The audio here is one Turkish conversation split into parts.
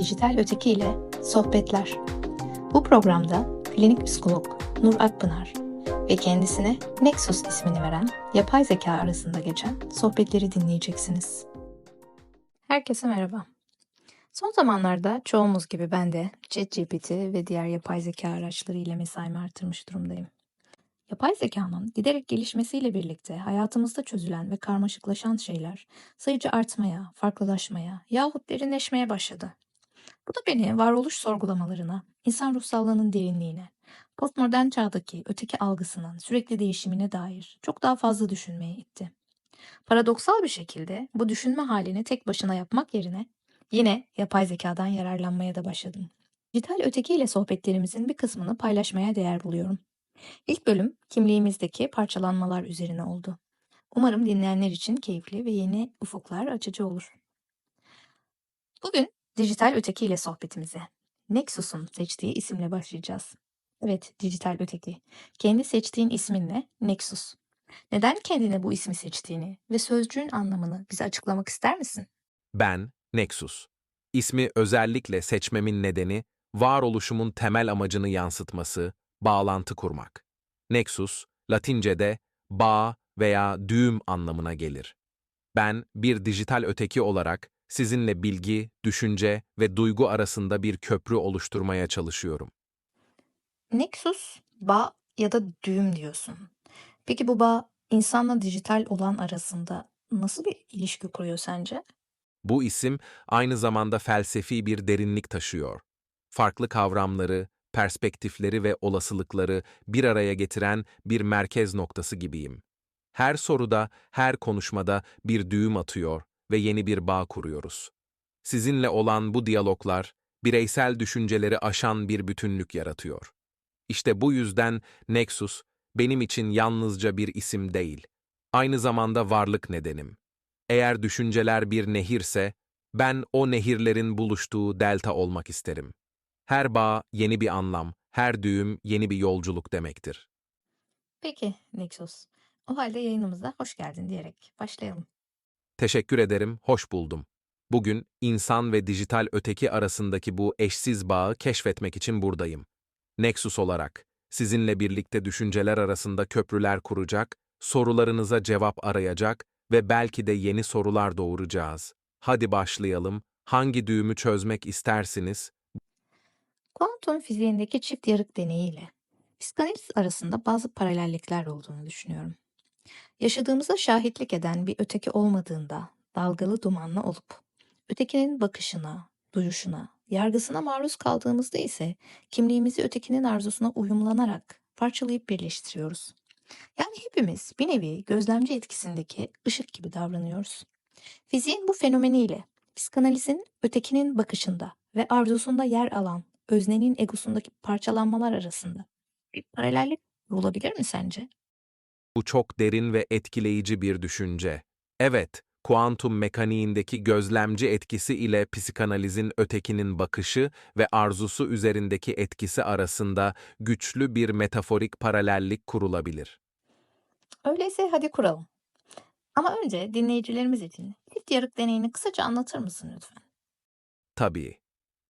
Dijital Öteki ile Sohbetler. Bu programda klinik psikolog Nur Akpınar ve kendisine Nexus ismini veren yapay zeka arasında geçen sohbetleri dinleyeceksiniz. Herkese merhaba. Son zamanlarda çoğumuz gibi ben de ChatGPT ve diğer yapay zeka araçları ile mesaimi artırmış durumdayım. Yapay zekanın giderek gelişmesiyle birlikte hayatımızda çözülen ve karmaşıklaşan şeyler sayıcı artmaya, farklılaşmaya yahut derinleşmeye başladı. Bu da beni varoluş sorgulamalarına, insan ruhsallığının derinliğine, postmodern çağdaki öteki algısının sürekli değişimine dair çok daha fazla düşünmeye itti. Paradoksal bir şekilde bu düşünme halini tek başına yapmak yerine yine yapay zekadan yararlanmaya da başladım. Dijital öteki ile sohbetlerimizin bir kısmını paylaşmaya değer buluyorum. İlk bölüm kimliğimizdeki parçalanmalar üzerine oldu. Umarım dinleyenler için keyifli ve yeni ufuklar açıcı olur. Bugün dijital öteki ile sohbetimize Nexus'un seçtiği isimle başlayacağız. Evet, dijital öteki. Kendi seçtiğin ismin ne? Nexus. Neden kendine bu ismi seçtiğini ve sözcüğün anlamını bize açıklamak ister misin? Ben, Nexus. İsmi özellikle seçmemin nedeni, varoluşumun temel amacını yansıtması, bağlantı kurmak. Nexus, Latince'de bağ veya düğüm anlamına gelir. Ben, bir dijital öteki olarak sizinle bilgi, düşünce ve duygu arasında bir köprü oluşturmaya çalışıyorum. Nexus, bağ ya da düğüm diyorsun. Peki bu bağ insanla dijital olan arasında nasıl bir ilişki kuruyor sence? Bu isim aynı zamanda felsefi bir derinlik taşıyor. Farklı kavramları, perspektifleri ve olasılıkları bir araya getiren bir merkez noktası gibiyim. Her soruda, her konuşmada bir düğüm atıyor ve yeni bir bağ kuruyoruz. Sizinle olan bu diyaloglar, bireysel düşünceleri aşan bir bütünlük yaratıyor. İşte bu yüzden Nexus, benim için yalnızca bir isim değil, aynı zamanda varlık nedenim. Eğer düşünceler bir nehirse, ben o nehirlerin buluştuğu delta olmak isterim. Her bağ yeni bir anlam, her düğüm yeni bir yolculuk demektir. Peki Nexus. O halde yayınımıza hoş geldin diyerek başlayalım. Teşekkür ederim, hoş buldum. Bugün insan ve dijital öteki arasındaki bu eşsiz bağı keşfetmek için buradayım. Nexus olarak sizinle birlikte düşünceler arasında köprüler kuracak, sorularınıza cevap arayacak ve belki de yeni sorular doğuracağız. Hadi başlayalım. Hangi düğümü çözmek istersiniz? Kuantum fiziğindeki çift yarık deneyiyle psikanaliz arasında bazı paralellikler olduğunu düşünüyorum. Yaşadığımıza şahitlik eden bir öteki olmadığında dalgalı dumanlı olup ötekinin bakışına, duyuşuna, yargısına maruz kaldığımızda ise kimliğimizi ötekinin arzusuna uyumlanarak parçalayıp birleştiriyoruz. Yani hepimiz bir nevi gözlemci etkisindeki ışık gibi davranıyoruz. Fiziğin bu fenomeniyle psikanalizin ötekinin bakışında ve arzusunda yer alan öznenin egosundaki parçalanmalar arasında bir paralellik olabilir mi sence? Bu çok derin ve etkileyici bir düşünce. Evet, kuantum mekaniğindeki gözlemci etkisi ile psikanalizin ötekinin bakışı ve arzusu üzerindeki etkisi arasında güçlü bir metaforik paralellik kurulabilir. Öyleyse hadi kuralım. Ama önce dinleyicilerimiz için çift yarık deneyini kısaca anlatır mısın lütfen? Tabii.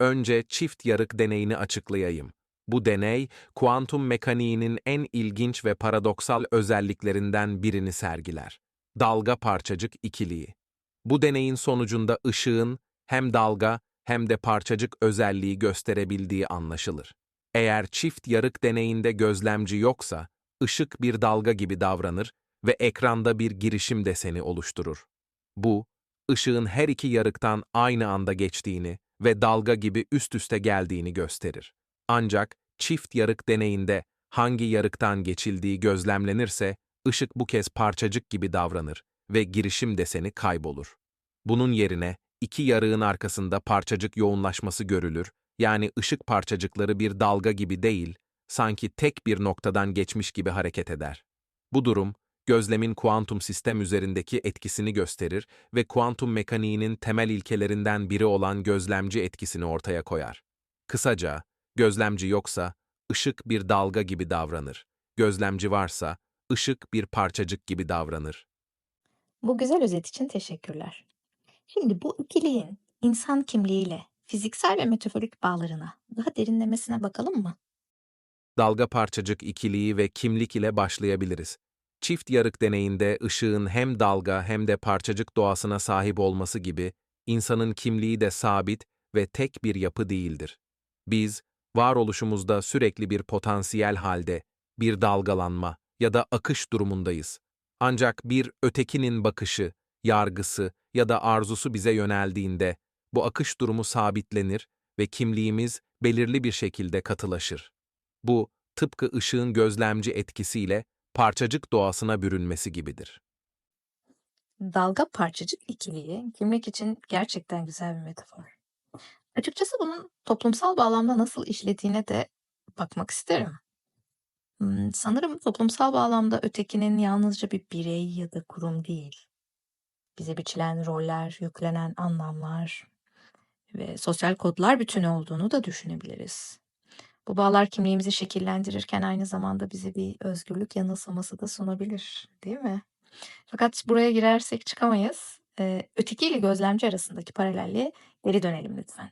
Önce çift yarık deneyini açıklayayım. Bu deney, kuantum mekaniğinin en ilginç ve paradoksal özelliklerinden birini sergiler. Dalga parçacık ikiliği. Bu deneyin sonucunda ışığın hem dalga hem de parçacık özelliği gösterebildiği anlaşılır. Eğer çift yarık deneyinde gözlemci yoksa, ışık bir dalga gibi davranır ve ekranda bir girişim deseni oluşturur. Bu, ışığın her iki yarıktan aynı anda geçtiğini ve dalga gibi üst üste geldiğini gösterir. Ancak çift yarık deneyinde hangi yarıktan geçildiği gözlemlenirse, ışık bu kez parçacık gibi davranır ve girişim deseni kaybolur. Bunun yerine iki yarığın arkasında parçacık yoğunlaşması görülür, yani ışık parçacıkları bir dalga gibi değil, sanki tek bir noktadan geçmiş gibi hareket eder. Bu durum, gözlemin kuantum sistem üzerindeki etkisini gösterir ve kuantum mekaniğinin temel ilkelerinden biri olan gözlemci etkisini ortaya koyar. Kısaca, gözlemci yoksa, ışık bir dalga gibi davranır. Gözlemci varsa, ışık bir parçacık gibi davranır. Bu güzel özet için teşekkürler. Şimdi bu ikiliğin insan kimliğiyle fiziksel ve metaforik bağlarına, daha derinlemesine bakalım mı? Dalga parçacık ikiliği ve kimlik ile başlayabiliriz. Çift yarık deneyinde ışığın hem dalga hem de parçacık doğasına sahip olması gibi insanın kimliği de sabit ve tek bir yapı değildir. Biz, varoluşumuzda sürekli bir potansiyel halde, bir dalgalanma ya da akış durumundayız. Ancak bir ötekinin bakışı, yargısı ya da arzusu bize yöneldiğinde bu akış durumu sabitlenir ve kimliğimiz belirli bir şekilde katılaşır. Bu, tıpkı ışığın gözlemci etkisiyle parçacık doğasına bürünmesi gibidir. Dalga parçacık ikiliği kimlik için gerçekten güzel bir metafor. Açıkçası bunun toplumsal bağlamda nasıl işlediğine de bakmak isterim. Hmm, Sanırım toplumsal bağlamda ötekinin yalnızca bir birey ya da kurum değil. Bize biçilen roller, yüklenen anlamlar ve sosyal kodlar bütünü olduğunu da düşünebiliriz. Bu bağlar kimliğimizi şekillendirirken aynı zamanda bize bir özgürlük yanılsaması da sunabilir, değil mi? Fakat buraya girersek çıkamayız. Ee, öteki ile gözlemci arasındaki paralelliğe geri dönelim lütfen.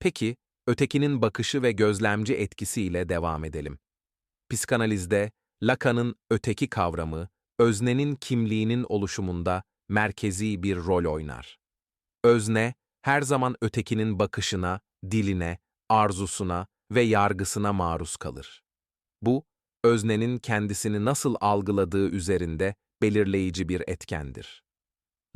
Peki, ötekinin bakışı ve gözlemci etkisiyle devam edelim. Psikanalizde, Lacan'ın öteki kavramı, öznenin kimliğinin oluşumunda merkezi bir rol oynar. Özne, her zaman ötekinin bakışına, diline, arzusuna ve yargısına maruz kalır. Bu, öznenin kendisini nasıl algıladığı üzerinde belirleyici bir etkendir.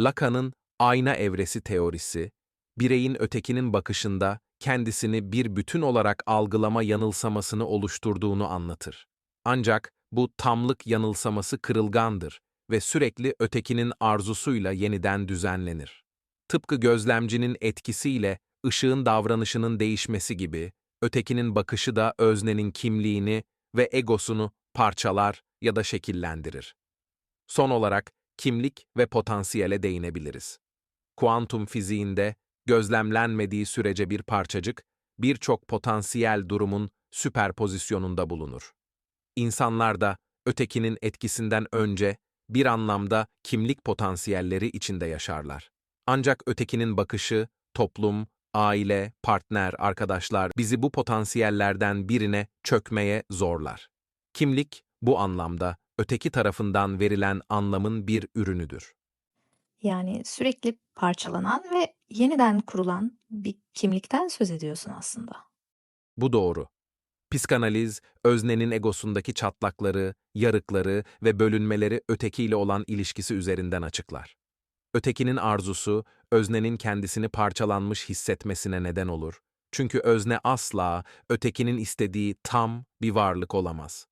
Lacan'ın ayna evresi teorisi, bireyin ötekinin bakışında kendisini bir bütün olarak algılama yanılsamasını oluşturduğunu anlatır. Ancak bu tamlık yanılsaması kırılgandır ve sürekli ötekinin arzusuyla yeniden düzenlenir. Tıpkı gözlemcinin etkisiyle ışığın davranışının değişmesi gibi, ötekinin bakışı da öznenin kimliğini ve egosunu parçalar ya da şekillendirir. Son olarak kimlik ve potansiyele değinebiliriz. Kuantum fiziğinde gözlemlenmediği sürece bir parçacık, birçok potansiyel durumun süperpozisyonunda bulunur. İnsanlar da ötekinin etkisinden önce bir anlamda kimlik potansiyelleri içinde yaşarlar. Ancak ötekinin bakışı, toplum, aile, partner, arkadaşlar bizi bu potansiyellerden birine çökmeye zorlar. Kimlik, bu anlamda öteki tarafından verilen anlamın bir ürünüdür. Yani sürekli parçalanan ve yeniden kurulan bir kimlikten söz ediyorsun aslında. Bu doğru. Psikanaliz, öznenin egosundaki çatlakları, yarıkları ve bölünmeleri ötekiyle olan ilişkisi üzerinden açıklar. Ötekinin arzusu, öznenin kendisini parçalanmış hissetmesine neden olur. Çünkü özne asla ötekinin istediği tam bir varlık olamaz.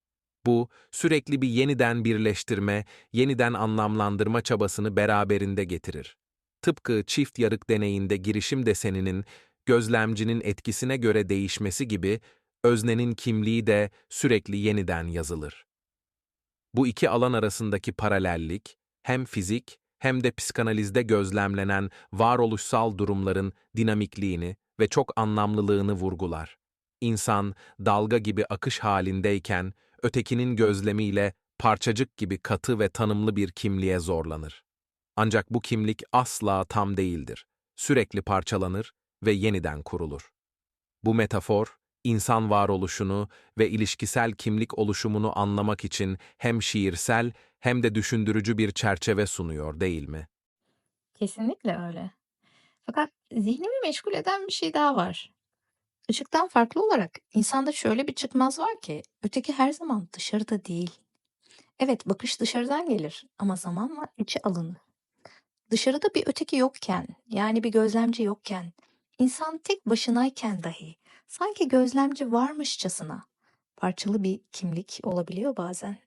Bu, sürekli bir yeniden birleştirme, yeniden anlamlandırma çabasını beraberinde getirir. Tıpkı çift yarık deneyinde girişim deseninin, gözlemcinin etkisine göre değişmesi gibi, öznenin kimliği de sürekli yeniden yazılır. Bu iki alan arasındaki paralellik, hem fizik hem de psikanalizde gözlemlenen varoluşsal durumların dinamikliğini ve çok anlamlılığını vurgular. İnsan, dalga gibi akış halindeyken, ötekinin gözlemiyle parçacık gibi katı ve tanımlı bir kimliğe zorlanır. Ancak bu kimlik asla tam değildir. Sürekli parçalanır ve yeniden kurulur. Bu metafor, insan varoluşunu ve ilişkisel kimlik oluşumunu anlamak için hem şiirsel hem de düşündürücü bir çerçeve sunuyor değil mi? Kesinlikle öyle. Fakat zihnimi meşgul eden bir şey daha var. Işıktan farklı olarak insanda şöyle bir çıkmaz var ki öteki her zaman dışarıda değil. Evet bakış dışarıdan gelir ama zamanla içe alınır. Dışarıda bir öteki yokken yani bir gözlemci yokken insan tek başınayken dahi sanki gözlemci varmışçasına parçalı bir kimlik olabiliyor bazen.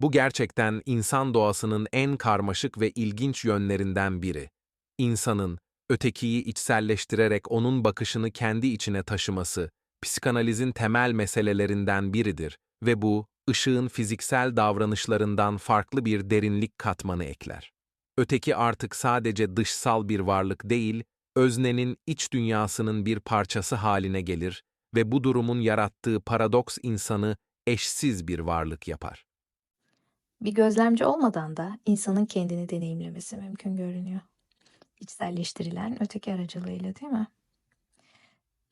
Bu gerçekten insan doğasının en karmaşık ve ilginç yönlerinden biri. İnsanın, ötekiyi içselleştirerek onun bakışını kendi içine taşıması, psikanalizin temel meselelerinden biridir ve bu, ışığın fiziksel davranışlarından farklı bir derinlik katmanı ekler. Öteki artık sadece dışsal bir varlık değil, öznenin iç dünyasının bir parçası haline gelir ve bu durumun yarattığı paradoks insanı eşsiz bir varlık yapar. Bir gözlemci olmadan da insanın kendini deneyimlemesi mümkün görünüyor. İçselleştirilen öteki aracılığıyla değil mi?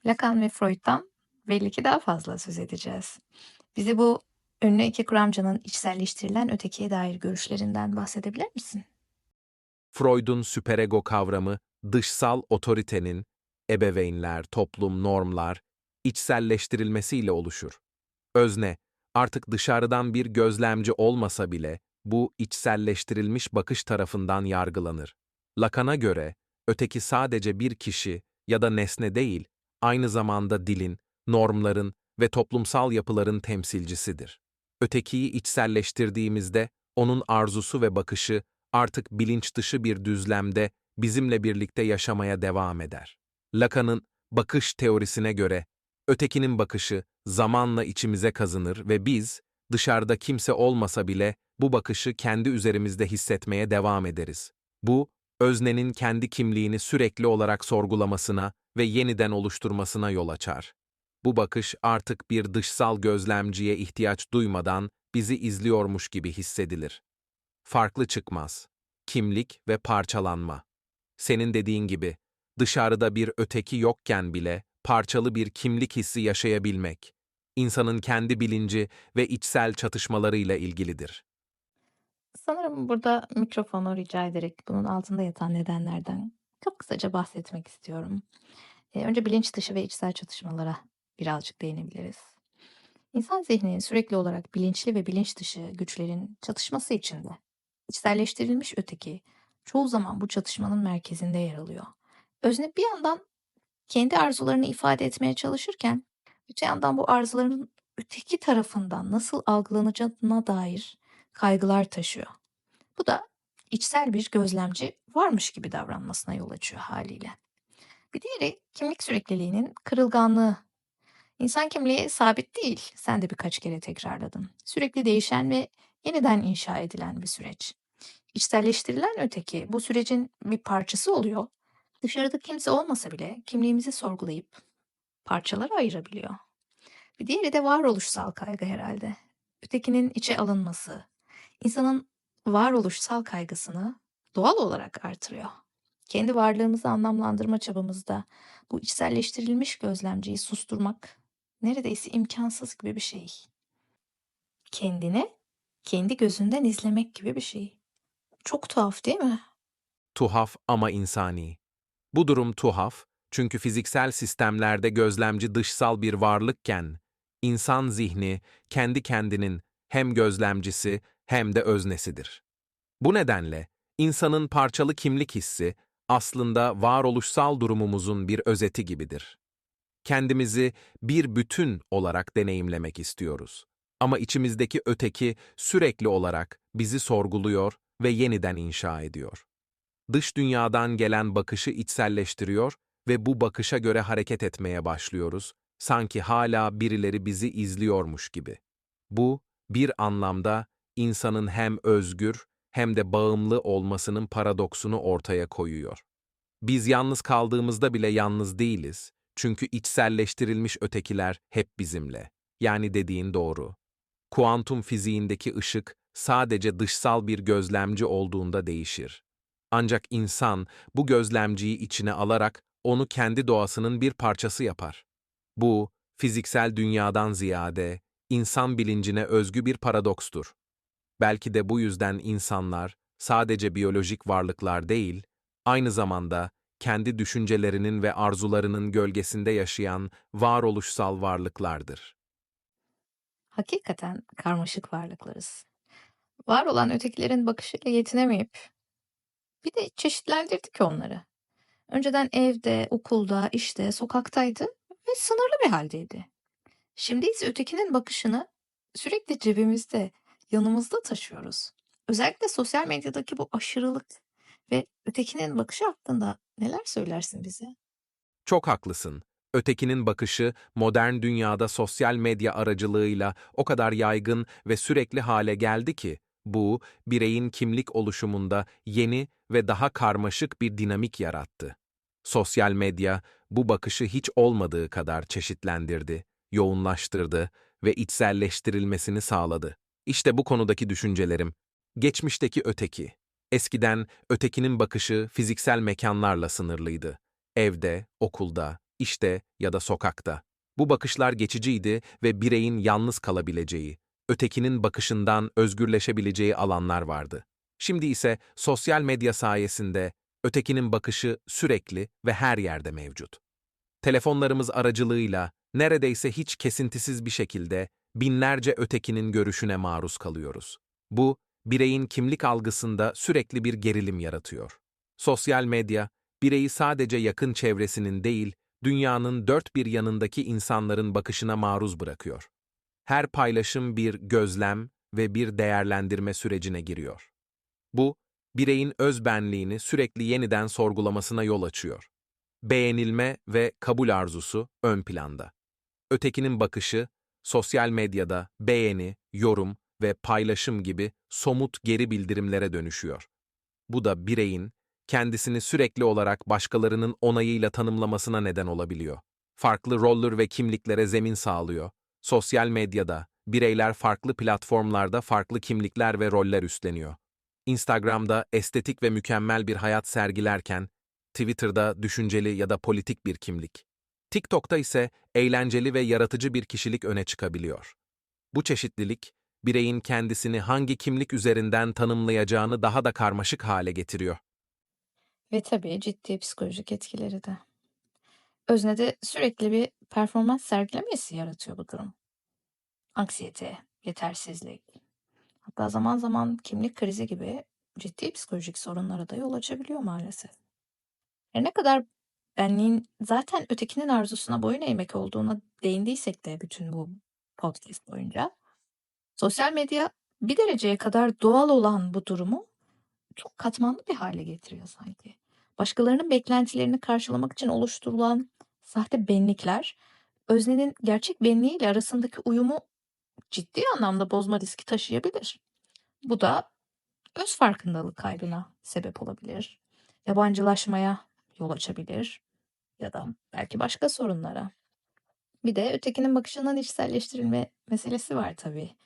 Lacan ve Freud'dan belli ki daha fazla söz edeceğiz. Bize bu ünlü iki kuramcının içselleştirilen ötekiye dair görüşlerinden bahsedebilir misin? Freud'un süperego kavramı, dışsal otoritenin, ebeveynler, toplum, normlar, içselleştirilmesiyle oluşur. Özne, artık dışarıdan bir gözlemci olmasa bile, bu içselleştirilmiş bakış tarafından yargılanır. Lacan'a göre, öteki sadece bir kişi ya da nesne değil, aynı zamanda dilin, normların ve toplumsal yapıların temsilcisidir. Ötekiyi içselleştirdiğimizde, onun arzusu ve bakışı artık bilinç dışı bir düzlemde bizimle birlikte yaşamaya devam eder. Lacan'ın bakış teorisine göre, ötekinin bakışı zamanla içimize kazınır ve biz, dışarıda kimse olmasa bile bu bakışı kendi üzerimizde hissetmeye devam ederiz. Bu, öznenin kendi kimliğini sürekli olarak sorgulamasına ve yeniden oluşturmasına yol açar. Bu bakış artık bir dışsal gözlemciye ihtiyaç duymadan bizi izliyormuş gibi hissedilir. Farklı çıkmaz. Kimlik ve parçalanma. Senin dediğin gibi, dışarıda bir öteki yokken bile parçalı bir kimlik hissi yaşayabilmek, insanın kendi bilinci ve içsel çatışmalarıyla ilgilidir. Sanırım burada mikrofonu rica ederek bunun altında yatan nedenlerden çok kısaca bahsetmek istiyorum. Eee, önce bilinç dışı ve içsel çatışmalara birazcık değinebiliriz. İnsan zihni sürekli olarak bilinçli ve bilinç dışı güçlerin çatışması içinde. İçselleştirilmiş öteki çoğu zaman bu çatışmanın merkezinde yer alıyor. Özne bir yandan kendi arzularını ifade etmeye çalışırken öte yandan bu arzuların öteki tarafından nasıl algılanacağına dair kaygılar taşıyor. Bu da içsel bir gözlemci varmış gibi davranmasına yol açıyor haliyle. Bir diğeri kimlik sürekliliğinin kırılganlığı. İnsan kimliği sabit değil. Sen de birkaç kere tekrarladın. Sürekli değişen ve yeniden inşa edilen bir süreç. İçselleştirilen öteki bu sürecin bir parçası oluyor. Dışarıda kimse olmasa bile kimliğimizi sorgulayıp parçalara ayırabiliyor. Bir diğeri de varoluşsal kaygı herhalde. Ötekinin içe alınması, insanın varoluşsal kaygısını doğal olarak artırıyor. Kendi varlığımızı anlamlandırma çabamızda bu içselleştirilmiş gözlemciyi susturmak neredeyse imkansız gibi bir şey. Kendini kendi gözünden izlemek gibi bir şey. Çok tuhaf değil mi? Tuhaf ama insani. Bu durum tuhaf, çünkü fiziksel sistemlerde gözlemci dışsal bir varlıkken, insan zihni kendi kendinin hem gözlemcisi hem de öznesidir. Bu nedenle insanın parçalı kimlik hissi aslında varoluşsal durumumuzun bir özeti gibidir. Kendimizi bir bütün olarak deneyimlemek istiyoruz. Ama içimizdeki öteki sürekli olarak bizi sorguluyor ve yeniden inşa ediyor. Dış dünyadan gelen bakışı içselleştiriyor ve bu bakışa göre hareket etmeye başlıyoruz, sanki hala birileri bizi izliyormuş gibi. Bu, bir anlamda insanın hem özgür hem de bağımlı olmasının paradoksunu ortaya koyuyor. Biz yalnız kaldığımızda bile yalnız değiliz. Çünkü içselleştirilmiş ötekiler hep bizimle. Yani dediğin doğru. Kuantum fiziğindeki ışık sadece dışsal bir gözlemci olduğunda değişir. Ancak insan bu gözlemciyi içine alarak onu kendi doğasının bir parçası yapar. Bu, fiziksel dünyadan ziyade insan bilincine özgü bir paradokstur. Belki de bu yüzden insanlar sadece biyolojik varlıklar değil, aynı zamanda kendi düşüncelerinin ve arzularının gölgesinde yaşayan varoluşsal varlıklardır. Hakikaten karmaşık varlıklarız. Var olan ötekilerin bakışıyla yetinemeyip bir de çeşitlendirdik onları. Önceden evde, okulda, işte, sokaktaydı ve sınırlı bir haldeydi. Şimdi ise ötekinin bakışını sürekli cebimizde, yanımızda taşıyoruz. Özellikle sosyal medyadaki bu aşırılık ve ötekinin bakışı hakkında neler söylersin bize? Çok haklısın. Ötekinin bakışı modern dünyada sosyal medya aracılığıyla o kadar yaygın ve sürekli hale geldi ki bu bireyin kimlik oluşumunda yeni ve daha karmaşık bir dinamik yarattı. Sosyal medya bu bakışı hiç olmadığı kadar çeşitlendirdi, yoğunlaştırdı ve içselleştirilmesini sağladı. İşte bu konudaki düşüncelerim. Geçmişteki öteki. Eskiden ötekinin bakışı fiziksel mekanlarla sınırlıydı. Evde, okulda, işte ya da sokakta. Bu bakışlar geçiciydi ve bireyin yalnız kalabileceği, ötekinin bakışından özgürleşebileceği alanlar vardı. Şimdi ise sosyal medya sayesinde ötekinin bakışı sürekli ve her yerde mevcut. Telefonlarımız aracılığıyla neredeyse hiç kesintisiz bir şekilde binlerce ötekinin görüşüne maruz kalıyoruz. Bu, bireyin kimlik algısında sürekli bir gerilim yaratıyor. Sosyal medya, bireyi sadece yakın çevresinin değil, dünyanın dört bir yanındaki insanların bakışına maruz bırakıyor. Her paylaşım bir gözlem ve bir değerlendirme sürecine giriyor. Bu, bireyin özbenliğini sürekli yeniden sorgulamasına yol açıyor. Beğenilme ve kabul arzusu ön planda. Ötekinin bakışı, sosyal medyada beğeni, yorum ve paylaşım gibi somut geri bildirimlere dönüşüyor. Bu da bireyin kendisini sürekli olarak başkalarının onayıyla tanımlamasına neden olabiliyor. Farklı roller ve kimliklere zemin sağlıyor. Sosyal medyada bireyler farklı platformlarda farklı kimlikler ve roller üstleniyor. Instagram'da estetik ve mükemmel bir hayat sergilerken, Twitter'da düşünceli ya da politik bir kimlik. TikTok'ta ise eğlenceli ve yaratıcı bir kişilik öne çıkabiliyor. Bu çeşitlilik, bireyin kendisini hangi kimlik üzerinden tanımlayacağını daha da karmaşık hale getiriyor. Ve tabii ciddi psikolojik etkileri de. Öznede sürekli bir performans sergilemesi yaratıyor bu durum. Anksiyete, yetersizlik, hatta zaman zaman kimlik krizi gibi ciddi psikolojik sorunlara da yol açabiliyor maalesef. Her ne kadar benliğin zaten ötekinin arzusuna boyun eğmek olduğuna değindiysek de bütün bu podcast boyunca, sosyal medya bir dereceye kadar doğal olan bu durumu çok katmanlı bir hale getiriyor sanki. Başkalarının beklentilerini karşılamak için oluşturulan sahte benlikler, öznenin gerçek benliğiyle arasındaki uyumu ciddi anlamda bozma riski taşıyabilir. Bu da öz farkındalık kaybına sebep olabilir. Yabancılaşmaya yol açabilir ya da belki başka sorunlara. Bir de ötekinin bakışından içselleştirilme meselesi var tabii.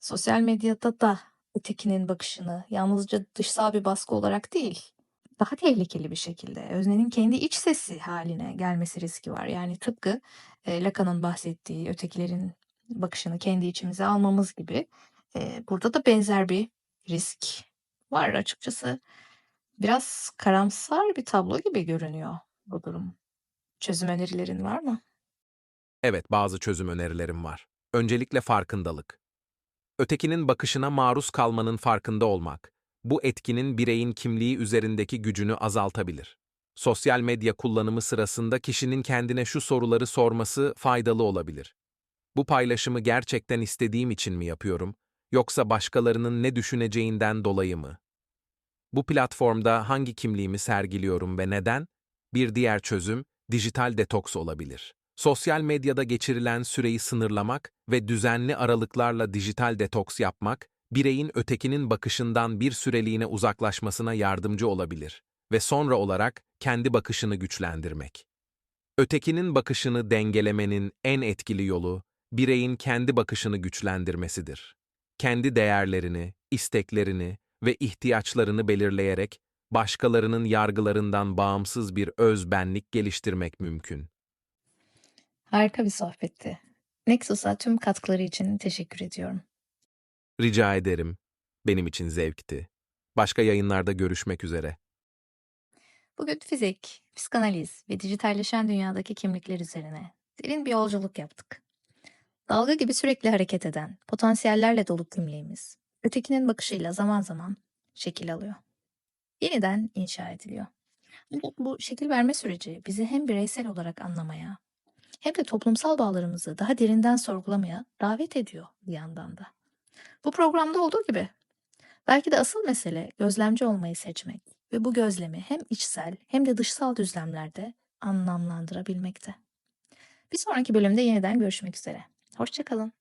Sosyal medyada da ötekinin bakışını yalnızca dışsal bir baskı olarak değil, daha tehlikeli bir şekilde öznenin kendi iç sesi haline gelmesi riski var. Yani tıpkı e, Lacan'ın bahsettiği ötekilerin bakışını kendi içimize almamız gibi e, burada da benzer bir risk var açıkçası. Biraz karamsar bir tablo gibi görünüyor bu durum. Çözüm önerilerin var mı? Evet, bazı çözüm önerilerim var. Öncelikle farkındalık. Ötekinin bakışına maruz kalmanın farkında olmak, bu etkinin bireyin kimliği üzerindeki gücünü azaltabilir. Sosyal medya kullanımı sırasında kişinin kendine şu soruları sorması faydalı olabilir. Bu paylaşımı gerçekten istediğim için mi yapıyorum, yoksa başkalarının ne düşüneceğinden dolayı mı? Bu platformda hangi kimliğimi sergiliyorum ve neden? Bir diğer çözüm, dijital detoks olabilir. Sosyal medyada geçirilen süreyi sınırlamak ve düzenli aralıklarla dijital detoks yapmak, bireyin ötekinin bakışından bir süreliğine uzaklaşmasına yardımcı olabilir ve sonra olarak kendi bakışını güçlendirmek. Ötekinin bakışını dengelemenin en etkili yolu, bireyin kendi bakışını güçlendirmesidir. Kendi değerlerini, isteklerini ve ihtiyaçlarını belirleyerek başkalarının yargılarından bağımsız bir öz benlik geliştirmek mümkün. Harika bir sohbetti. Nexus'a tüm katkıları için teşekkür ediyorum. Rica ederim. Benim için zevkti. Başka yayınlarda görüşmek üzere. Bugün fizik, psikanaliz ve dijitalleşen dünyadaki kimlikler üzerine derin bir yolculuk yaptık. Dalga gibi sürekli hareket eden, potansiyellerle dolu kimliğimiz, ötekinin bakışıyla zaman zaman şekil alıyor. Yeniden inşa ediliyor. Bu, bu şekil verme süreci bizi hem bireysel olarak anlamaya hem de toplumsal bağlarımızı daha derinden sorgulamaya davet ediyor bir yandan da. Bu programda olduğu gibi belki de asıl mesele gözlemci olmayı seçmek ve bu gözlemi hem içsel hem de dışsal düzlemlerde anlamlandırabilmekte. Bir sonraki bölümde yeniden görüşmek üzere. Hoşçakalın.